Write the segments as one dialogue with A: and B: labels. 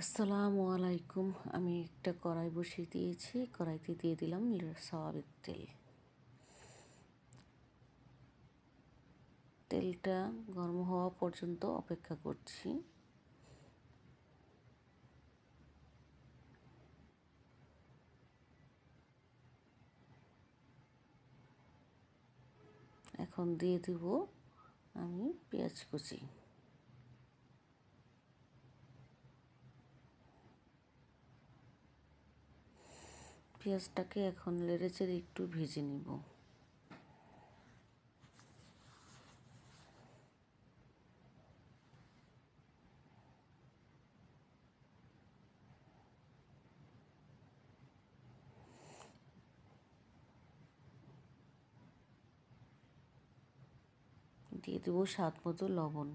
A: আসসালামু আলাইকুম। আমি একটা কড়াই বসিয়ে দিয়েছি। কড়াইতে দিয়ে দিলাম স্বাভাবিক তেল। তেলটা গরম হওয়া পর্যন্ত অপেক্ষা করছি। এখন দিয়ে দিব আমি পেঁয়াজ কুচি। পেঁয়াজটাকে এখন লেড়ে চেড়ে একটু ভেজে নিব। দিয়ে দেবো স্বাদ মতো লবণ।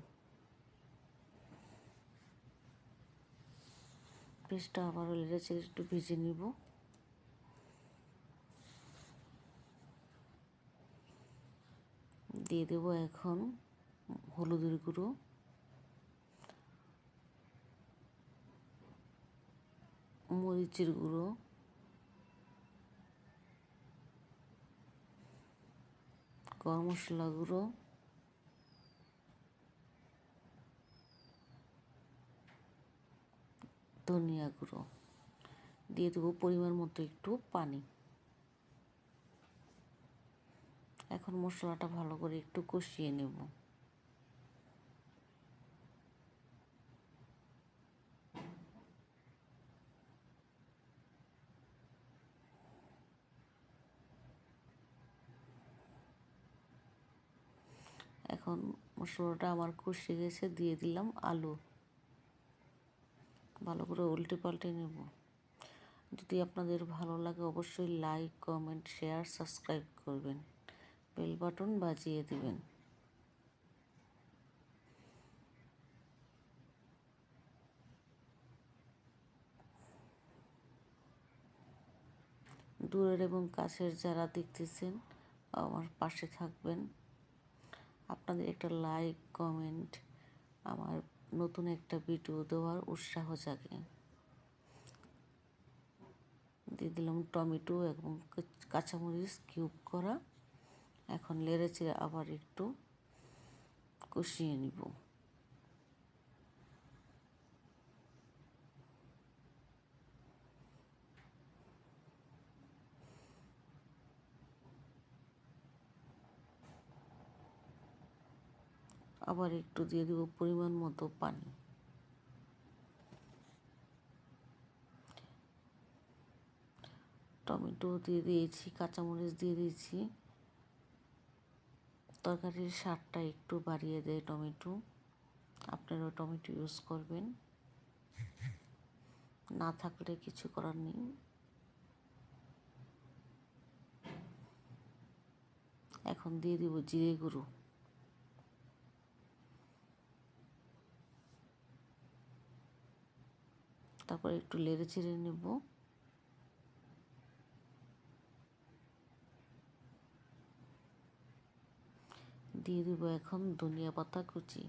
A: পেস্টটা আবারও লেড়ে চেড়ে একটু ভেজে নিব। দিয়ে দেবো এখন হলুদের গুঁড়ো। মরিচের গুঁড়ো। গরম মশলা গুঁড়ো। ধনিয়া গুঁড়ো। দিয়ে দেবো পরিমাণ মতো একটু পানি। এখন মশলাটা ভালো করে একটু কষিয়ে নেব। এখন মশলাটা আমার কষে গেছে, দিয়ে দিলাম আলু। ভালো করে উল্টে পাল্টে নেব। যদি আপনাদের ভালো লাগে অবশ্যই লাইক, কমেন্ট, শেয়ার, সাবস্ক্রাইব করবেন। বেল বাটন বাজিয়ে দিবেন। দূরের এবং কাছের যারা দেখতেছেন, আমার পাশে থাকবেন। আপনাদের একটা লাইক, কমেন্ট, আমার নতুন একটা ভিডিও দেওয়ার উৎসাহ জাগে। দিয়ে দিলাম টমেটো এবং কাঁচামরিচ কিউব করা। এখন লেড়ে চেড়ে আবার একটু কষিয়ে নিব। আবার একটু দিয়ে দিব পরিমাণ মতো পানি। টমেটো দিয়ে দিয়েছি, কাঁচামরিচ দিয়ে দিয়েছি। তরকারির স্বাদটা একটু বাড়িয়ে দেয় টমেটো। আপনারাও টমেটো ইউজ করবেন। না থাকলে কিছু করার নেই। এখন দিয়ে দিব জিরে গুঁড়ো। তারপর একটু লেড়ে চেড়ে নেব। দিয়ে দেবো এখন ধনিয়া পাতা কুচি।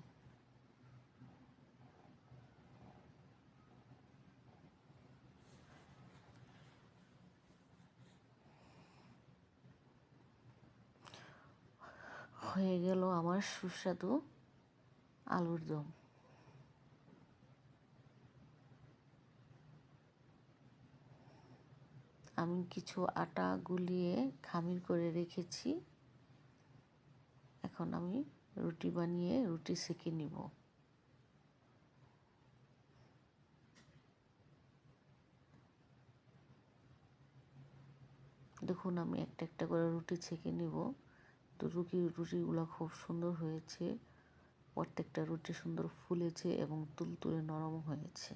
A: হয়ে গেল আমার সুস্বাদু আলুর দম। আমি কিছু আটা গুলিয়ে খামির করে রেখেছি। এখন আমি রুটি বানিয়ে রুটি সেঁকে নিব। দেখুন, আমি একটা একটা করে রুটি ছেঁকে নিব। তো রুটি রুটিগুলো খুব সুন্দর হয়েছে। প্রত্যেকটা রুটি সুন্দর ফুলেছে এবং তুলতুলে নরম হয়েছে।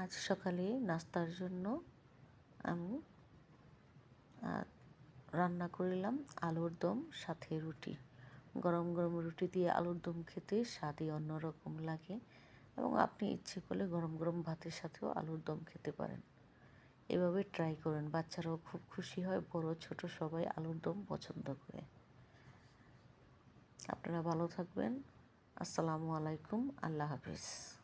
A: আজ সকালে নাস্তার জন্য আমি রান্না করিলাম আলুর দম, সাথে রুটি। গরম গরম রুটি দিয়ে আলুর দম খেতে স্বাদই অন্যরকম লাগে এবং আপনি ইচ্ছে করলে গরম গরম ভাতের সাথেও আলুর দম খেতে পারেন। এভাবে ট্রাই করেন। বাচ্চারাও খুব খুশি হয়, বড় ছোট সবাই আলুর দম পছন্দ করে। আপনারা ভালো থাকবেন। আসসালামু আলাইকুম। আল্লাহ হাফিজ।